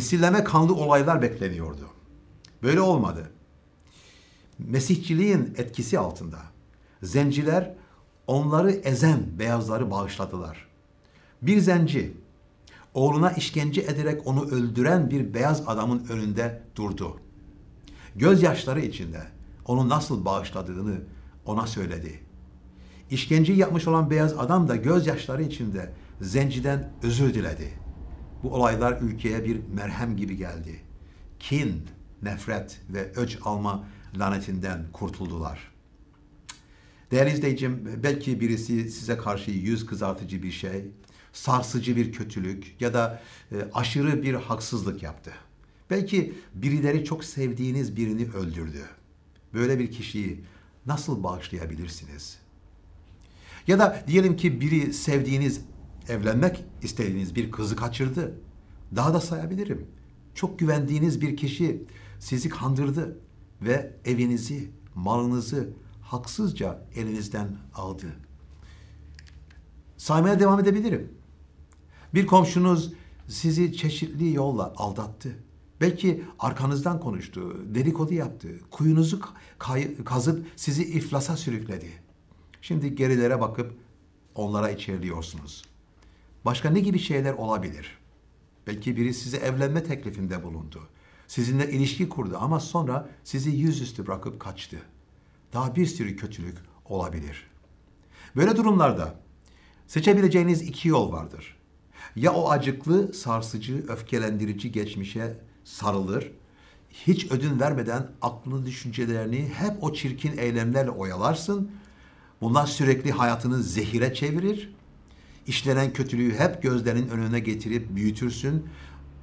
misilleme kanlı olaylar bekleniyordu. Böyle olmadı. Mesihçiliğin etkisi altında zenciler onları ezen beyazları bağışladılar. Bir zenci oğluna işkence ederek onu öldüren bir beyaz adamın önünde durdu. Gözyaşları içinde onu nasıl bağışladığını ona söyledi. İşkenceyi yapmış olan beyaz adam da gözyaşları içinde zenciden özür diledi. Bu olaylar ülkeye bir merhem gibi geldi. Kin, nefret ve öç alma lanetinden kurtuldular. Değerli izleyicim, belki birisi size karşı yüz kızartıcı bir şey, sarsıcı bir kötülük ya da e, aşırı bir haksızlık yaptı. Belki birileri çok sevdiğiniz birini öldürdü. Böyle bir kişiyi nasıl bağışlayabilirsiniz? Ya da diyelim ki biri sevdiğiniz, evlenmek istediğiniz bir kızı kaçırdı. Daha da sayabilirim. Çok güvendiğiniz bir kişi sizi kandırdı ve evinizi, malınızı haksızca elinizden aldı. Saymaya devam edebilirim. Bir komşunuz sizi çeşitli yolla aldattı. Belki arkanızdan konuştu, dedikodu yaptı, kuyunuzu kazıp sizi iflasa sürükledi. Şimdi gerilere bakıp onlara içerliyorsunuz. Başka ne gibi şeyler olabilir? Belki biri size evlenme teklifinde bulundu. Sizinle ilişki kurdu ama sonra sizi yüzüstü bırakıp kaçtı. Daha bir sürü kötülük olabilir. Böyle durumlarda seçebileceğiniz iki yol vardır. Ya o acıklı, sarsıcı, öfkelendirici geçmişe sarılır, hiç ödün vermeden aklını, düşüncelerini hep o çirkin eylemlerle oyalarsın. Bunlar sürekli hayatını zehire çevirir. İşlenen kötülüğü hep gözlerinin önüne getirip büyütürsün.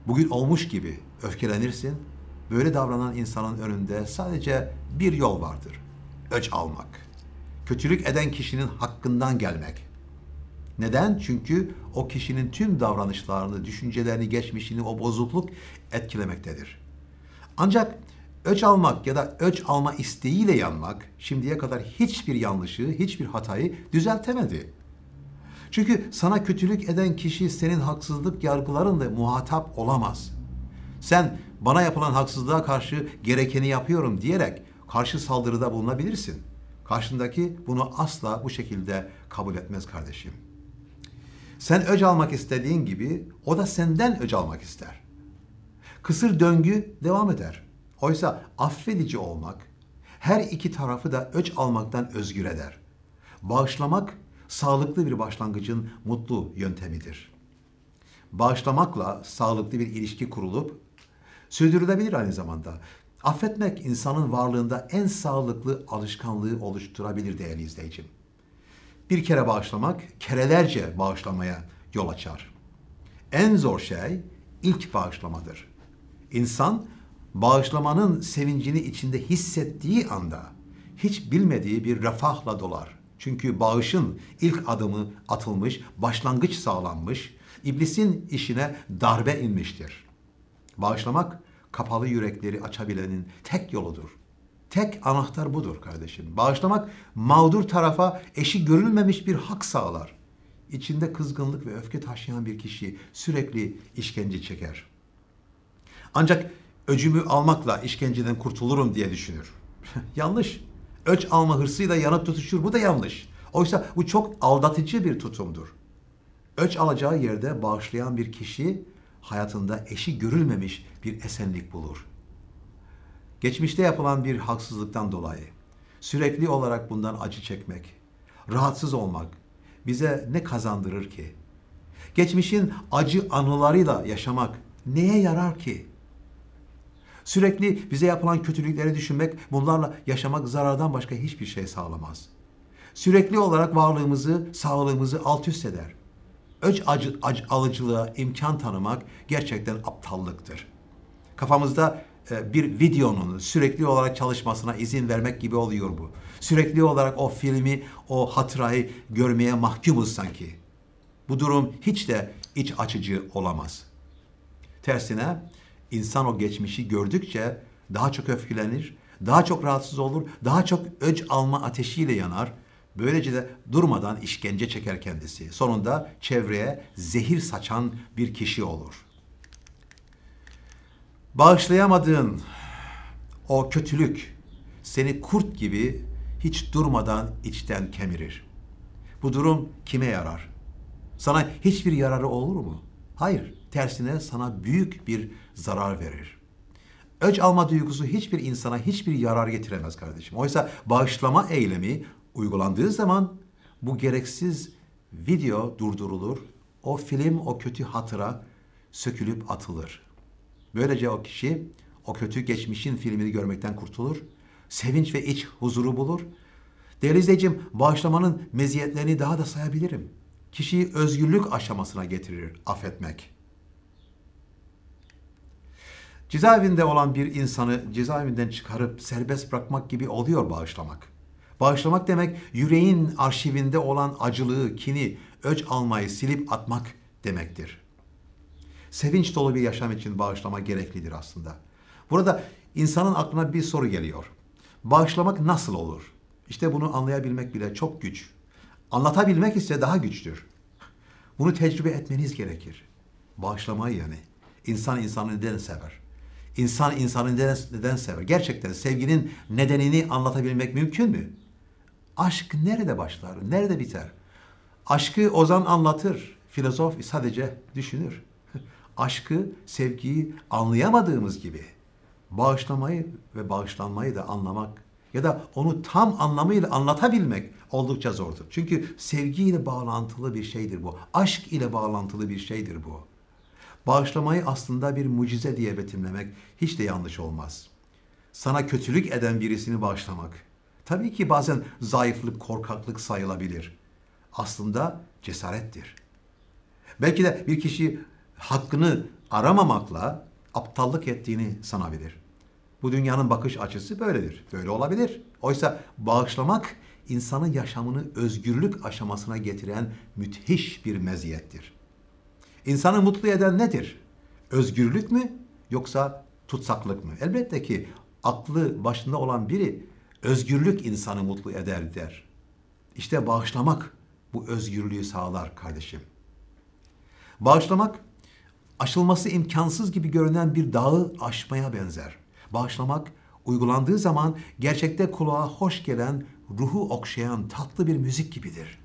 Bugün olmuş gibi öfkelenirsin. Böyle davranan insanın önünde sadece bir yol vardır. Öç almak. Kötülük eden kişinin hakkından gelmek. Neden? Çünkü o kişinin tüm davranışlarını, düşüncelerini, geçmişini o bozukluk etkilemektedir. Ancak öç almak ya da öç alma isteğiyle yanmak şimdiye kadar hiçbir yanlışı, hiçbir hatayı düzeltemedi. Çünkü sana kötülük eden kişi senin haksızlık yargılarınla muhatap olamaz. Sen bana yapılan haksızlığa karşı gerekeni yapıyorum diyerek karşı saldırıda bulunabilirsin. Karşındaki bunu asla bu şekilde kabul etmez kardeşim. Sen öc almak istediğin gibi o da senden öc almak ister. Kısır döngü devam eder. Oysa affedici olmak her iki tarafı da öc almaktan özgür eder. Bağışlamak sağlıklı bir başlangıcın mutlu yöntemidir. Bağışlamakla sağlıklı bir ilişki kurulup sürdürülebilir aynı zamanda. Affetmek insanın varlığında en sağlıklı alışkanlığı oluşturabilir değerli izleyicim. Bir kere bağışlamak kerelerce bağışlamaya yol açar. En zor şey ilk bağışlamadır. İnsan bağışlamanın sevincini içinde hissettiği anda hiç bilmediği bir refahla dolar. Çünkü bağışın ilk adımı atılmış, başlangıç sağlanmış, iblisin işine darbe inmiştir. Bağışlamak kapalı yürekleri açabilenin tek yoludur. Tek anahtar budur kardeşim. Bağışlamak mağdur tarafa eşi görülmemiş bir hak sağlar. İçinde kızgınlık ve öfke taşıyan bir kişi sürekli işkence çeker. Ancak öcümü almakla işkenceden kurtulurum diye düşünür. yanlış. Öç alma hırsıyla yanıp tutuşur. Bu da yanlış. Oysa bu çok aldatıcı bir tutumdur. Öç alacağı yerde bağışlayan bir kişi hayatında eşi görülmemiş bir esenlik bulur. Geçmişte yapılan bir haksızlıktan dolayı sürekli olarak bundan acı çekmek, rahatsız olmak bize ne kazandırır ki? Geçmişin acı anılarıyla yaşamak neye yarar ki? Sürekli bize yapılan kötülükleri düşünmek, bunlarla yaşamak zarardan başka hiçbir şey sağlamaz. Sürekli olarak varlığımızı, sağlığımızı alt üst eder. Öç acı, acı alıcılığa imkan tanımak gerçekten aptallıktır. Kafamızda e, bir videonun sürekli olarak çalışmasına izin vermek gibi oluyor bu. Sürekli olarak o filmi, o hatırayı görmeye mahkumuz sanki. Bu durum hiç de iç açıcı olamaz. Tersine insan o geçmişi gördükçe daha çok öfkelenir, daha çok rahatsız olur, daha çok öc alma ateşiyle yanar. Böylece de durmadan işkence çeker kendisi. Sonunda çevreye zehir saçan bir kişi olur. Bağışlayamadığın o kötülük seni kurt gibi hiç durmadan içten kemirir. Bu durum kime yarar? Sana hiçbir yararı olur mu? Hayır, tersine sana büyük bir zarar verir. Öc alma duygusu hiçbir insana hiçbir yarar getiremez kardeşim. Oysa bağışlama eylemi uygulandığı zaman bu gereksiz video durdurulur. O film, o kötü hatıra sökülüp atılır. Böylece o kişi o kötü geçmişin filmini görmekten kurtulur. Sevinç ve iç huzuru bulur. Değerli izleyicim, bağışlamanın meziyetlerini daha da sayabilirim. Kişiyi özgürlük aşamasına getirir affetmek. Cezaevinde olan bir insanı cezaevinden çıkarıp serbest bırakmak gibi oluyor bağışlamak. Bağışlamak demek yüreğin arşivinde olan acılığı, kini, öç almayı silip atmak demektir. Sevinç dolu bir yaşam için bağışlama gereklidir aslında. Burada insanın aklına bir soru geliyor. Bağışlamak nasıl olur? İşte bunu anlayabilmek bile çok güç. Anlatabilmek ise daha güçtür. Bunu tecrübe etmeniz gerekir. Bağışlamayı yani. İnsan insanı neden sever? İnsan insanı neden, neden sever? Gerçekten sevginin nedenini anlatabilmek mümkün mü? Aşk nerede başlar, nerede biter? Aşkı Ozan anlatır, filozof sadece düşünür. Aşkı, sevgiyi anlayamadığımız gibi bağışlamayı ve bağışlanmayı da anlamak ya da onu tam anlamıyla anlatabilmek oldukça zordur. Çünkü sevgiyle bağlantılı bir şeydir bu. Aşk ile bağlantılı bir şeydir bu. Bağışlamayı aslında bir mucize diye betimlemek hiç de yanlış olmaz. Sana kötülük eden birisini bağışlamak. Tabii ki bazen zayıflık, korkaklık sayılabilir. Aslında cesarettir. Belki de bir kişi hakkını aramamakla aptallık ettiğini sanabilir. Bu dünyanın bakış açısı böyledir. Böyle olabilir. Oysa bağışlamak insanın yaşamını özgürlük aşamasına getiren müthiş bir meziyettir. İnsanı mutlu eden nedir? Özgürlük mü yoksa tutsaklık mı? Elbette ki aklı başında olan biri özgürlük insanı mutlu eder der. İşte bağışlamak bu özgürlüğü sağlar kardeşim. Bağışlamak aşılması imkansız gibi görünen bir dağı aşmaya benzer. Bağışlamak uygulandığı zaman gerçekte kulağa hoş gelen, ruhu okşayan tatlı bir müzik gibidir.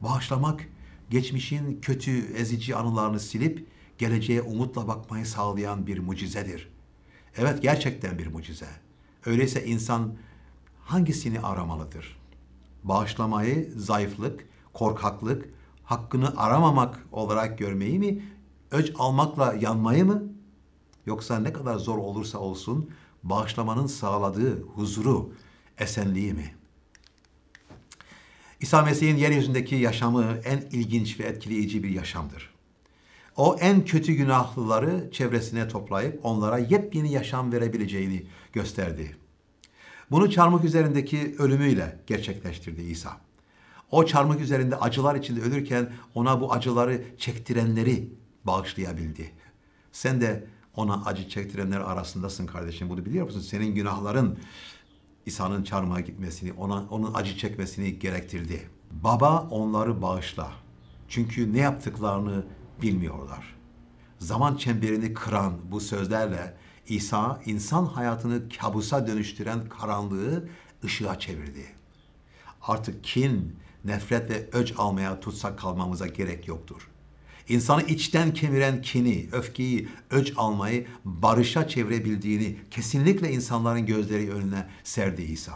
Bağışlamak geçmişin kötü, ezici anılarını silip geleceğe umutla bakmayı sağlayan bir mucizedir. Evet gerçekten bir mucize. Öyleyse insan hangisini aramalıdır? Bağışlamayı zayıflık, korkaklık, hakkını aramamak olarak görmeyi mi, öc almakla yanmayı mı? Yoksa ne kadar zor olursa olsun bağışlamanın sağladığı huzuru, esenliği mi? İsa Mesih'in yeryüzündeki yaşamı en ilginç ve etkileyici bir yaşamdır. O en kötü günahlıları çevresine toplayıp onlara yepyeni yaşam verebileceğini gösterdi. Bunu çarmıh üzerindeki ölümüyle gerçekleştirdi İsa. O çarmıh üzerinde acılar içinde ölürken ona bu acıları çektirenleri bağışlayabildi. Sen de ona acı çektirenler arasındasın kardeşim. Bunu biliyor musun? Senin günahların İsa'nın çarmıha gitmesini, ona onun acı çekmesini gerektirdi. Baba onları bağışla. Çünkü ne yaptıklarını bilmiyorlar. Zaman çemberini kıran bu sözlerle İsa insan hayatını kabusa dönüştüren karanlığı ışığa çevirdi. Artık kin, nefret ve öc almaya tutsak kalmamıza gerek yoktur. İnsanı içten kemiren kini, öfkeyi, öc almayı barışa çevirebildiğini kesinlikle insanların gözleri önüne serdi İsa.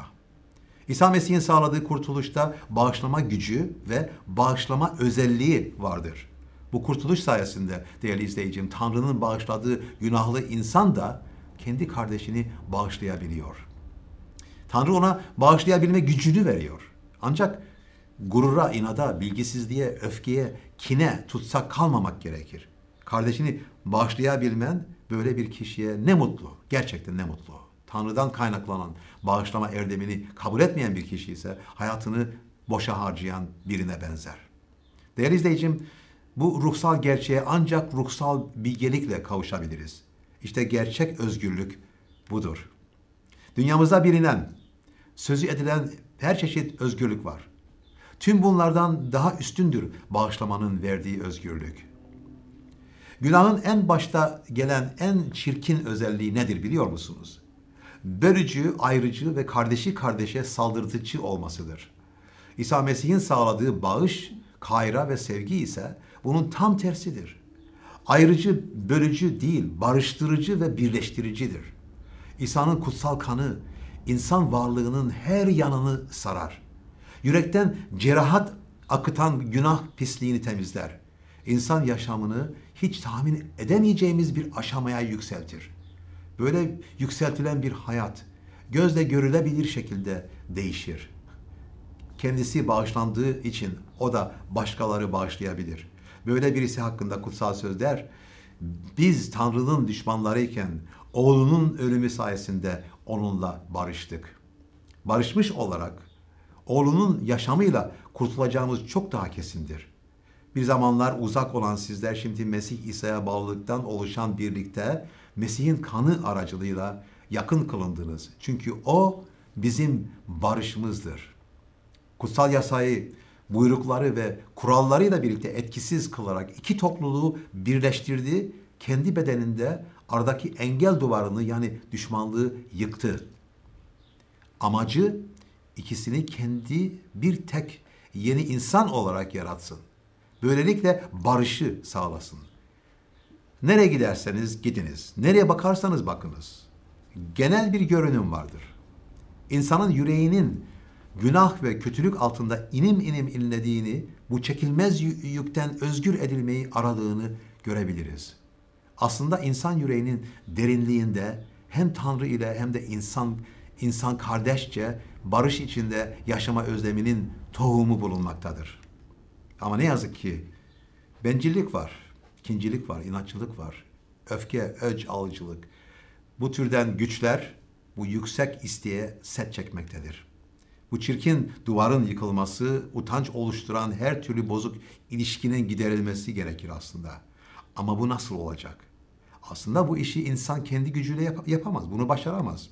İsa Mesih'in sağladığı kurtuluşta bağışlama gücü ve bağışlama özelliği vardır. Bu kurtuluş sayesinde değerli izleyicim Tanrı'nın bağışladığı günahlı insan da kendi kardeşini bağışlayabiliyor. Tanrı ona bağışlayabilme gücünü veriyor. Ancak gurura, inada, bilgisizliğe, öfkeye, kine tutsak kalmamak gerekir. Kardeşini bağışlayabilmen böyle bir kişiye ne mutlu. Gerçekten ne mutlu. Tanrı'dan kaynaklanan bağışlama erdemini kabul etmeyen bir kişi ise hayatını boşa harcayan birine benzer. Değerli izleyicim, bu ruhsal gerçeğe ancak ruhsal bilgelikle kavuşabiliriz. İşte gerçek özgürlük budur. Dünyamızda bilinen, sözü edilen her çeşit özgürlük var. Tüm bunlardan daha üstündür bağışlamanın verdiği özgürlük. Günahın en başta gelen en çirkin özelliği nedir biliyor musunuz? Bölücü, ayrıcı ve kardeşi kardeşe saldırtıcı olmasıdır. İsa Mesih'in sağladığı bağış, kayra ve sevgi ise bunun tam tersidir. Ayrıcı, bölücü değil, barıştırıcı ve birleştiricidir. İsa'nın kutsal kanı insan varlığının her yanını sarar. Yürekten cerahat akıtan günah pisliğini temizler. İnsan yaşamını hiç tahmin edemeyeceğimiz bir aşamaya yükseltir. Böyle yükseltilen bir hayat gözle görülebilir şekilde değişir. Kendisi bağışlandığı için o da başkaları bağışlayabilir. Böyle birisi hakkında kutsal söz der, biz Tanrı'nın düşmanlarıyken oğlunun ölümü sayesinde onunla barıştık. Barışmış olarak oğlunun yaşamıyla kurtulacağımız çok daha kesindir. Bir zamanlar uzak olan sizler şimdi Mesih İsa'ya bağlılıktan oluşan birlikte Mesih'in kanı aracılığıyla yakın kılındınız. Çünkü o bizim barışımızdır. Kutsal yasayı, buyrukları ve kurallarıyla birlikte etkisiz kılarak iki topluluğu birleştirdi. Kendi bedeninde aradaki engel duvarını yani düşmanlığı yıktı. Amacı ikisini kendi bir tek yeni insan olarak yaratsın. Böylelikle barışı sağlasın. Nereye giderseniz gidiniz, nereye bakarsanız bakınız. Genel bir görünüm vardır. İnsanın yüreğinin günah ve kötülük altında inim inim inlediğini, bu çekilmez yükten özgür edilmeyi aradığını görebiliriz. Aslında insan yüreğinin derinliğinde hem Tanrı ile hem de insan insan kardeşçe barış içinde yaşama özleminin tohumu bulunmaktadır. Ama ne yazık ki bencillik var, ikincilik var, inatçılık var, öfke, öc alıcılık. Bu türden güçler bu yüksek isteğe set çekmektedir. Bu çirkin duvarın yıkılması, utanç oluşturan her türlü bozuk ilişkinin giderilmesi gerekir aslında. Ama bu nasıl olacak? Aslında bu işi insan kendi gücüyle yap- yapamaz, bunu başaramaz.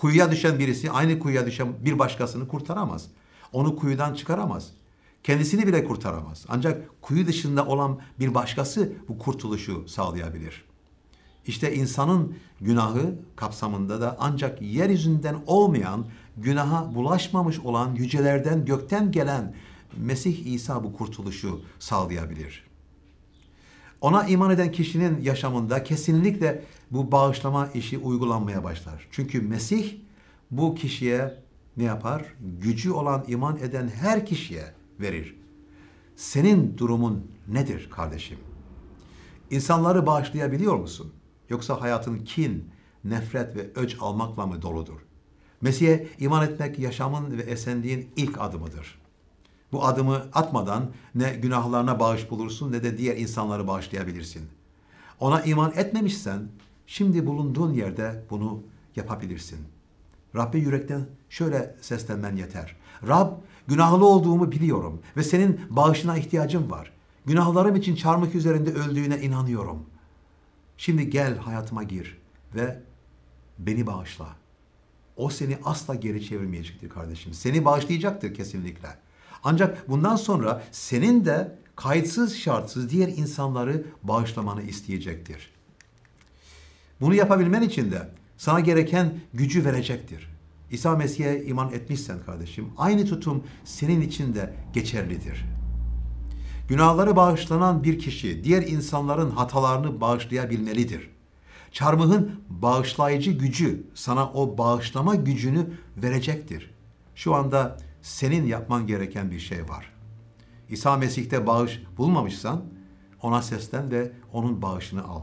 Kuyuya düşen birisi aynı kuyuya düşen bir başkasını kurtaramaz. Onu kuyudan çıkaramaz. Kendisini bile kurtaramaz. Ancak kuyu dışında olan bir başkası bu kurtuluşu sağlayabilir. İşte insanın günahı kapsamında da ancak yeryüzünden olmayan, günaha bulaşmamış olan yücelerden gökten gelen Mesih İsa bu kurtuluşu sağlayabilir. Ona iman eden kişinin yaşamında kesinlikle bu bağışlama işi uygulanmaya başlar. Çünkü Mesih bu kişiye ne yapar? Gücü olan iman eden her kişiye verir. Senin durumun nedir kardeşim? İnsanları bağışlayabiliyor musun? Yoksa hayatın kin, nefret ve öc almakla mı doludur? Mesih'e iman etmek yaşamın ve esenliğin ilk adımıdır. Bu adımı atmadan ne günahlarına bağış bulursun ne de diğer insanları bağışlayabilirsin. Ona iman etmemişsen şimdi bulunduğun yerde bunu yapabilirsin. Rabbe yürekten şöyle seslenmen yeter. Rab günahlı olduğumu biliyorum ve senin bağışına ihtiyacım var. Günahlarım için çarmık üzerinde öldüğüne inanıyorum. Şimdi gel hayatıma gir ve beni bağışla. O seni asla geri çevirmeyecektir kardeşim. Seni bağışlayacaktır kesinlikle. Ancak bundan sonra senin de kayıtsız şartsız diğer insanları bağışlamanı isteyecektir. Bunu yapabilmen için de sana gereken gücü verecektir. İsa Mesih'e iman etmişsen kardeşim, aynı tutum senin için de geçerlidir. Günahları bağışlanan bir kişi diğer insanların hatalarını bağışlayabilmelidir. Çarmıhın bağışlayıcı gücü sana o bağışlama gücünü verecektir. Şu anda senin yapman gereken bir şey var. İsa Mesih'te bağış bulmamışsan ona seslen ve onun bağışını al.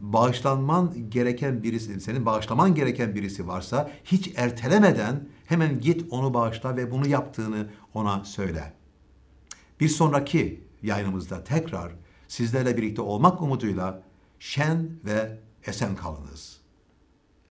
Bağışlanman gereken birisi, senin bağışlaman gereken birisi varsa hiç ertelemeden hemen git onu bağışla ve bunu yaptığını ona söyle. Bir sonraki yayınımızda tekrar sizlerle birlikte olmak umuduyla şen ve esen kalınız.